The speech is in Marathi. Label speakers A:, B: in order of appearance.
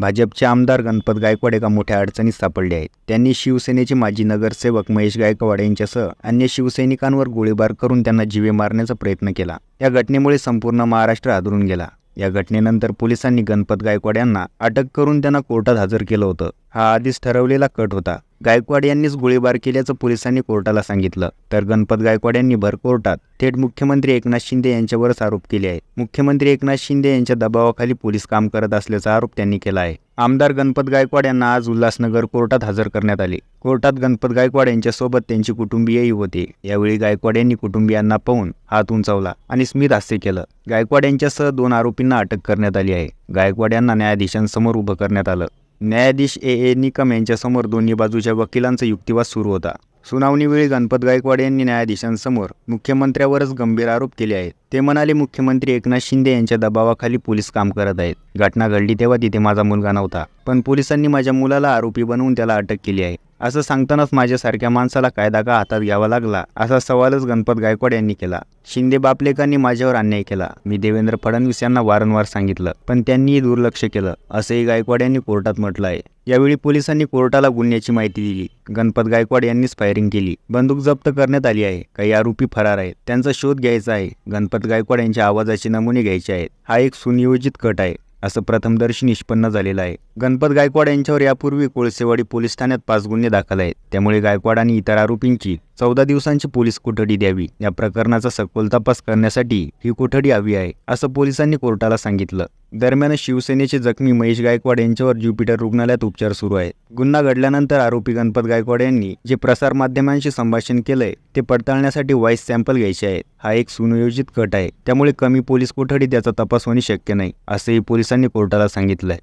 A: भाजपचे आमदार गणपत गायकवाड एका मोठ्या अडचणीत सापडले आहेत. त्यांनी शिवसेनेचे माजी नगरसेवक महेश गायकवाड यांच्यासह अन्य शिवसैनिकांवर गोळीबार करून त्यांना जीवे मारण्याचा प्रयत्न केला. या घटनेमुळे संपूर्ण महाराष्ट्र आदरून गेला. या घटनेनंतर पोलिसांनी गणपत गायकवाड यांना अटक करून त्यांना कोर्टात हजर केलं होतं. हा आधीच ठरवलेला कट होता. गायकवाड यांनीच गोळीबार केल्याचं पोलिसांनी कोर्टाला सांगितलं. तर गणपत गायकवाड यांनी भर कोर्टात थेट मुख्यमंत्री एकनाथ शिंदे यांच्यावरच आरोप केले आहेत. मुख्यमंत्री एकनाथ शिंदे यांच्या दबावाखाली पोलीस काम करत असल्याचा आरोप त्यांनी केला आहे. आमदार गणपत गायकवाड यांना आज उल्हासनगर कोर्टात हजर करण्यात आले. कोर्टात गणपत गायकवाड यांच्यासोबत त्यांची कुटुंबीयही होते यावेळी गायकवाड यांनी कुटुंबियांना पाहून हात उंचावला आणि स्मित हास्य केलं. गायकवाड यांच्यासह दोन आरोपींना अटक करण्यात आली आहे. गायकवाड यांना न्यायाधीशांसमोर उभं करण्यात आलं. न्यायाधीश ए. ए. निकम यांच्यासमोर दोन्ही बाजूच्या वकिलांचा युक्तिवाद सुरू होता. सुनावणीवेळी गणपत गायकवाड यांनी न्यायाधीशांसमोर मुख्यमंत्र्यावरच गंभीर आरोप केले आहेत. ते म्हणाले मुख्यमंत्री एकनाथ शिंदे यांच्या दबावाखाली पोलीस काम करत आहेत. घटना घडली तेव्हा तिथे माझा मुलगा नव्हता. पण पोलिसांनी माझ्या मुलाला आरोपी बनवून त्याला अटक केली आहे. असं सांगतानाच माझ्यासारख्या माणसाला कायदा का हातात घ्यावा लागला? असा सवालच गणपत गायकवाड यांनी केला. शिंदे बापलेकांनी माझ्यावर अन्याय केला. मी देवेंद्र फडणवीस यांना वारंवार सांगितलं. पण त्यांनीही दुर्लक्ष केलं. असंही गायकवाड यांनी कोर्टात म्हटलं आहे यावेळी पोलिसांनी कोर्टाला गुन्ह्याची माहिती दिली. गणपत गायकवाड यांनीच फायरिंग केली. बंदूक जप्त करण्यात आली आहे. काही आरोपी फरार आहेत. त्यांचा शोध घ्यायचा आहे. गणपत गायकवाड यांच्या आवाजाचे नमुने घ्यायचे आहेत. हा एक सुनियोजित कट आहे. असं प्रथमदर्शी निष्पन्न झालेलं आहे. गणपत गायकवाड यांच्यावर यापूर्वी कोळसेवाडी पोलीस ठाण्यात पाच गुन्हे दाखल आहेत. त्यामुळे गायकवाड आणि इतर आरोपींची चौदा दिवसांची पोलीस कोठडी द्यावी. या प्रकरणाचा सखोल तपास करण्यासाठी ही कोठडी हवी आहे असं पोलिसांनी कोर्टाला सांगितलं. दरम्यान शिवसेनेचे जखमी महेश गायकवाड यांच्यावर ज्युपिटर रुग्णालयात उपचार सुरू आहेत. गुन्हा घडल्यानंतर आरोपी गणपत गायकवाड यांनी जे प्रसार माध्यमांशी संभाषण केलंय ते पडताळण्यासाठी व्हॉइस सॅम्पल घ्यायचे आहेत. हा एक सुनियोजित कट आहे त्यामुळे कमी पोलीस कोठडी त्याचा तपास होणे शक्य नाही असंही पोलिसांनी कोर्टाला सांगितलंय.